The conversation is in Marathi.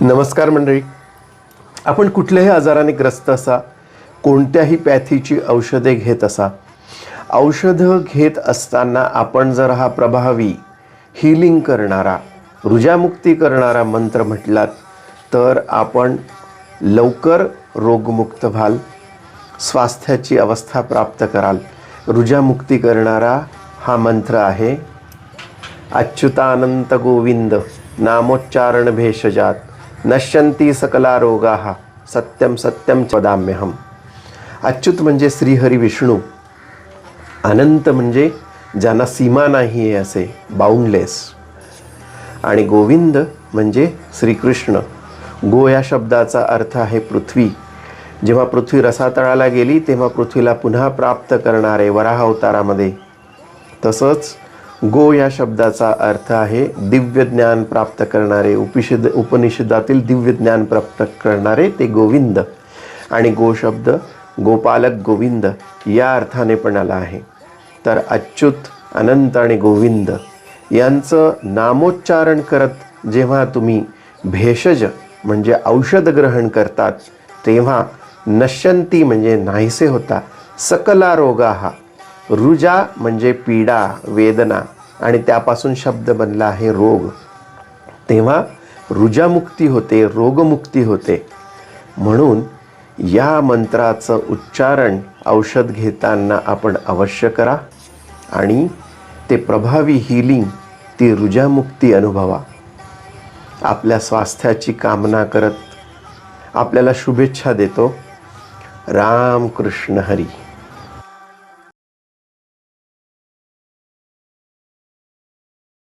नमस्कार मंडळी. आपण कुठल्याही आजाराने ग्रस्त असा कोणत्याही पॅथीची औषधे घेत असा. औषधं घेत असताना आपण जर हा प्रभावी हिलिंग करणारा रुजामुक्ती करणारा मंत्र म्हटलात तर आपण लवकर रोगमुक्त व्हाल स्वास्थ्याची अवस्था प्राप्त कराल. रुजामुक्ती करणारा हा मंत्र आहे अच्युतानंत गोविंद नामोच्चारण भेषजात नश्यंती सकला रोगा सत्यम सत्यम वदाम्यहम। अच्युत म्हणजे श्रीहरी विष्णू। अनंत म्हणजे ज्यांना सीमा नाही आहे असे बाउंडलेस आणि गोविंद म्हणजे श्रीकृष्ण। गो या शब्दाचा अर्थ आहे पृथ्वी। जेव्हा पृथ्वी रसातळाला गेली तेव्हा पृथ्वीला पुन्हा प्राप्त करणारे वराह अवतारामध्ये। तसंच गो या शब्दाचा अर्थ आहे दिव्य ज्ञान प्राप्त करणारे उपिषद उपनिषदातील दिव्य ज्ञान प्राप्त करणारे ते गोविंद. आणि गो शब्द गोपालक गोविंद या अर्थाने पण आला आहे. तर अच्युत अनंत आणि गोविंद यांचं नामोच्चारण करत जेव्हा तुम्ही भेषज म्हणजे औषध ग्रहण करतात तेव्हा नश्यंती म्हणजे नाहीसे होता सकला रोगा हा रुजा म्हणजे पीडा वेदना आणि त्यापासून शब्द बनला आहे रोग. तेव्हा रुजामुक्ती होते रोगमुक्ती होते. म्हणून या मंत्राचं उच्चारण औषध घेताना आपण अवश्य करा आणि ते प्रभावी हिलिंग ती रुजामुक्ती अनुभवा. आपल्या स्वास्थ्याची कामना करत आपल्याला शुभेच्छा देतो. राम कृष्ण हरी.